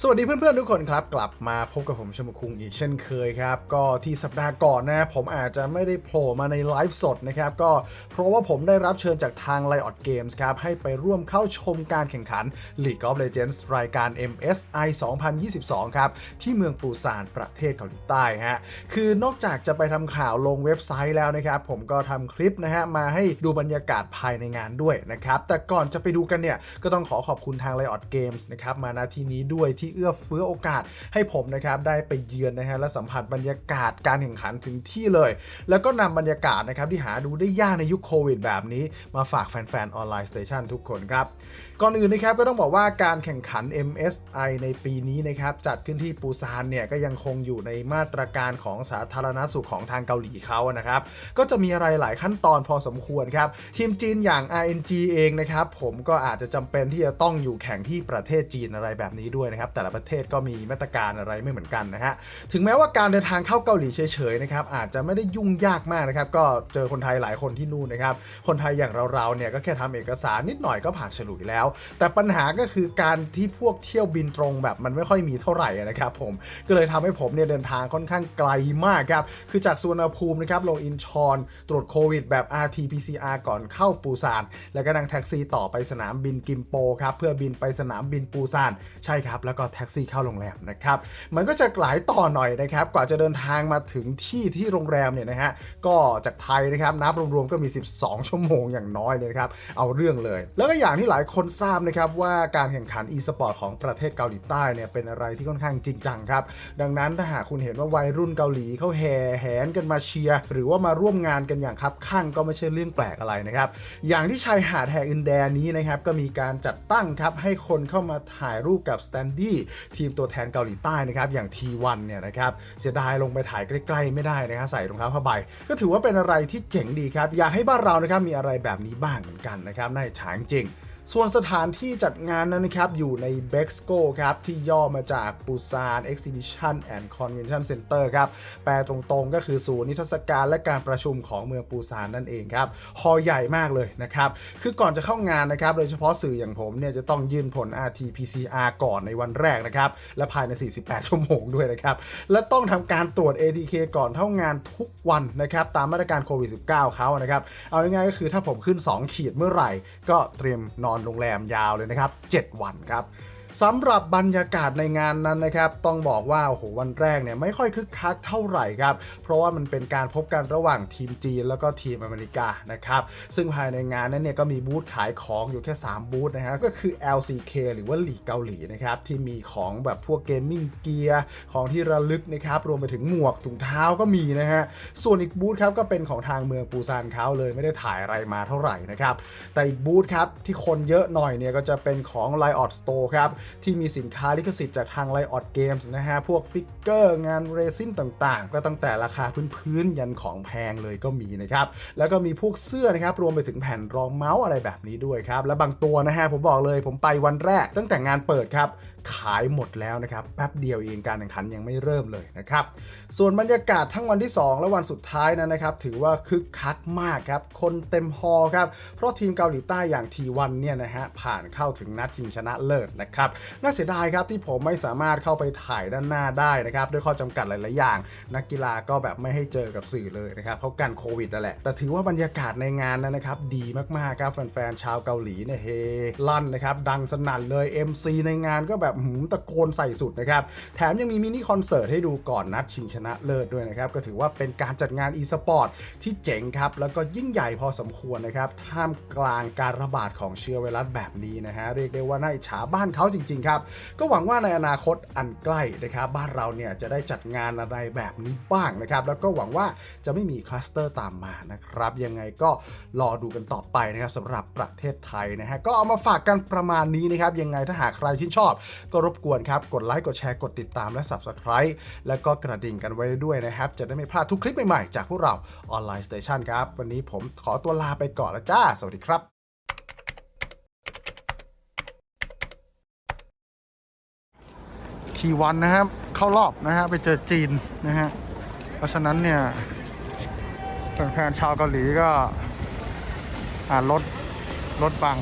สวัสดีเพื่อนๆทุกคนครับ กลับมาพบกับผมชมคุงอีกเช่นเคยครับ ก็ที่สัปดาห์ก่อนนะผมอาจจะไม่ได้โผล่มาในไลฟ์สดนะครับ ก็เพราะว่าผมได้รับเชิญจากทาง l i o t Games ครับ ให้ไปร่วมเข้าชมการแข่งขัน League of Legends รายการ MSI 2022 ครับ ที่เมืองปูซานประเทศเกาหลีใต้ฮะ คือนอกจากจะไปทำข่าวลงเว็บไซต์แล้วนะครับ ผมก็ทำคลิปนะฮะมาให้ดูบรรยากาศภายในงานด้วยนะครับแต่ก่อนจะไปดูกันเนี่ยก็ต้องขอขอบคุณทาง l i o t Games นะครับมาณที่นี้ด้วยทีเอื้อเฟื้อโอกาสให้ผมนะครับได้ไปเยือนนะฮะและสัมผัสบรรยากาศการแข่งขันถึงที่เลย แล้วก็นำบรรยากาศนะครับที่หาดูได้ยากในยุคโควิดแบบนี้มาฝากแฟนๆออนไลน์สเตชันทุกคนครับก่อนอื่นนะครับก็ต้องบอกว่าการแข่งขัน MSI ในปีนี้นะครับจัดขึ้นที่ปูซานเนี่ยก็ยังคงอยู่ในมาตรการของสาธารณสุขของทางเกาหลีเขานะครับก็จะมีอะไรหลายขั้นตอนพอสมควรครับทีมจีนอย่าง RNG เองนะครับผมก็อาจจะจำเป็นที่จะต้องอยู่แข่งที่ประเทศจีนอะไรแบบนี้ด้วยนะครับแต่ละประเทศก็มีมาตรการอะไรไม่เหมือนกันนะฮะถึงแม้ว่าการเดินทางเข้าเกาหลีเฉยๆนะครับอาจจะไม่ได้ยุ่งยากมากนะครับก็เจอคนไทยหลายคนที่นู่นนะครับคนไทยอย่างเราๆเนี่ยก็แค่ทำเอกสารนิดหน่อยก็ผ่านฉลุยแล้ว แต่ปัญหาก็คือการที่พวกเที่ยวบินตรงแบบมันไม่ค่อยมีเท่าไหร่นะครับผมก็เลยทำให้ผมเนี่ยเดินทางค่อนข้างไกลมากครับคือจากสุวรรณภูมินะครับลงอินชอนตรวจโควิดแบบ RT-PCR ก่อนเข้าปูซานแล้วก็นั่งแท็กซี่ต่อไปสนามบินกิมโปครับเพื่อบินไปสนามบินปูซานใช่ครับแล้วก็แท็กซี่เข้าโรงแรมนะครับ มันก็จะหลายต่อหน่อยนะครับ กว่าจะเดินทางมาถึงที่ที่โรงแรมเนี่ยนะฮะ ก็จากไทยนะครับนับรวมๆก็มี 12 ชั่วโมงอย่างน้อยเลยนะครับ เอาเรื่องเลย แล้วก็อย่างที่หลายคนทราบนะครับว่าการแข่งขัน e-sport ของประเทศเกาหลีใต้เนี่ยเป็นอะไรที่ค่อนข้างจริงจังครับ ดังนั้นถ้าหากคุณเห็นว่าวัยรุ่นเกาหลีเขาแห่แหนกันมาเชียร์หรือว่ามาร่วมงานกันอย่างคับข้างก็ไม่ใช่เรื่องแปลกอะไรนะครับ อย่างที่ชายหาดแห่อินแดนนี้นะครับก็มีการจัดตั้งครับให้คนเข้ามาถ่ายรูปกับสแตนดี้ทีมตัวแทนเกาหลีใต้นะครับอย่าง T1 เนี่ยนะครับเสียดายลงไปถ่ายใกล้ ๆ ไม่ได้นะครับใส่รองเท้าผ้าใบ ก็ถือว่าเป็นอะไรที่เจ๋งดีครับ อยากให้บ้านเรานะครับมีอะไรแบบนี้บ้างเหมือนกันนะครับน่าอิจฉาจริง ส่วนสถานที่จัดงานนั้นนะครับ อยู่ใน b e x c o ครับ ที่ย่อมาจาก Busan Exhibition and Convention Center ครับ แปลตรงๆก็คือศูนย์นิทรรศการและการประชุมของเมืองปูซานนั่นเองครับฮอใหญ่มากเลยนะครับ คือก่อนจะเข้างานนะครับ โดยเฉพาะสื่ออย่างผมเนี่ยจะต้องยื่นผล RT-PCR ก่อนในวันแรกนะครับ และภายใน 48 ชั่วโมงด้วยนะครับ และต้องทำการตรวจ ATK ก่อนเข้างานทุกวันนะครับตามมาตรการโควิด -19 เขานะครับ เอาง่ายๆก็คือถ้าผมขึ้น 2 ขีดเมื่อไหร่ ก็เตรียมนอนโรงแรมยาวเลยนะครับ 7 วันครับ สำหรับบรรยากาศในงานนั้นนะครับ ต้องบอกว่าโอ้โหวันแรกเนี่ยไม่ค่อยคึกคักเท่าไหร่ครับ เพราะว่ามันเป็นการพบกันระหว่างทีมจีนแล้วก็ทีมอเมริกานะครับ ซึ่งภายในงานนั้นเนี่ยก็มีบูธขายของอยู่แค่ 3 บูธนะฮะก็คือ LCK หรือว่าหลีกเกาหลีนะครับ ที่มีของแบบพวกเกมมิ่งเกียร์ของที่ระลึกนะครับ รวมไปถึงหมวกถุงเท้าก็มีนะฮะส่วนอีกบูธครับก็เป็นของทางเมืองปูซานเขาเลยไม่ได้ถ่ายอะไรมาเท่าไหร่นะครับแต่อีกบูธครับที่คนเยอะหน่อยเนี่ยก็จะเป็นของ l i o t Store ครับที่มีสินค้าลิขสิทธิ์จากทาง l i o t Games นะฮะ พวกฟิกเกอร์งานเรซินต่างๆ ก็ตั้งแต่ราคาพื้นๆ ยันของแพงเลยก็มีนะครับ แล้วก็มีพวกเสื้อนะครับ รวมไปถึงแผ่นรองเมาส์อะไรแบบนี้ด้วยครับ และบางตัวนะฮะ ผมบอกเลยผมไปวันแรก ตั้งแต่งานเปิดครับ ขายหมดแล้วนะครับ แป๊บเดียวเองการแข่งขันยังไม่เริ่มเลยนะครับ ส่วนบรรยากาศทั้งวันที่ 2 และวันสุดท้ายนั้นนะครับ ถือว่าคึกคักมากครับ คนเต็มฮอครับ เพราะทีมเกาหลีใต้อย่าง T1 เนี่ยนะฮะผ่านเข้าถึงนัดชิงชนะเลิศนะครับน่าเสียดายครับที่ผมไม่สามารถเข้าไปถ่ายด้านหน้าได้นะครับด้วยข้อจำกัดหลายๆอย่าง นักกีฬาก็แบบไม่ให้เจอกับสื่อเลยนะครับเพราะกันโควิดนั่นแหละแต่ถือว่าบรรยากาศในงานนั้นนะครับดีมากๆครับแฟนๆชาวเกาหลีเนี่ยเฮลั่นนะครับดังสนั่นเลย MC ในงานก็แบบหืมตะโกนใส่สุดนะครับแถมยังมีมินิคอนเสิร์ตให้ดูก่อนนัดชิงชนะเลิศด้วยนะครับก็ถือว่าเป็นการจัดงาน e-sport ที่เจ๋งครับแล้วก็ยิ่งใหญ่พอสมควรนะครับท่ามกลางการระบาดของเชื้อไวรัสแบบนี้นะฮะเรียกได้ว่าน่าอิจฉาบ้านเขาจจริง ๆ ครับ ก็หวังว่าในอนาคตอันใกล้นะครับบ้านเราเนี่ยจะได้จัดงานอะไรแบบนี้บ้างนะครับ แล้วก็หวังว่าจะไม่มีคลัสเตอร์ตามมานะครับ ยังไงก็รอดูกันต่อไปนะครับสำหรับประเทศไทยนะฮะก็เอามาฝากกันประมาณนี้นะครับ ยังไงถ้าหากใครชื่นชอบ ก็รบกวนครับกดไลค์กดแชร์กดติดตามและ Subscribe แล้วก็กระดิ่งกันไว้ด้วยนะครับ จะได้ไม่พลาดทุกคลิปใหม่ๆ จากพวกเราออนไลน์สเตชันครับ วันนี้ผมขอตัวลาไปก่อนแล้วจ้า สวัสดีครับ ทีวันนะครับเข้ารอบนะฮะไปเจอจีนนะฮะเพราะฉะนั้นเนี่ยแฟนๆชาวเกาหลีก็อ่ารถรถบัง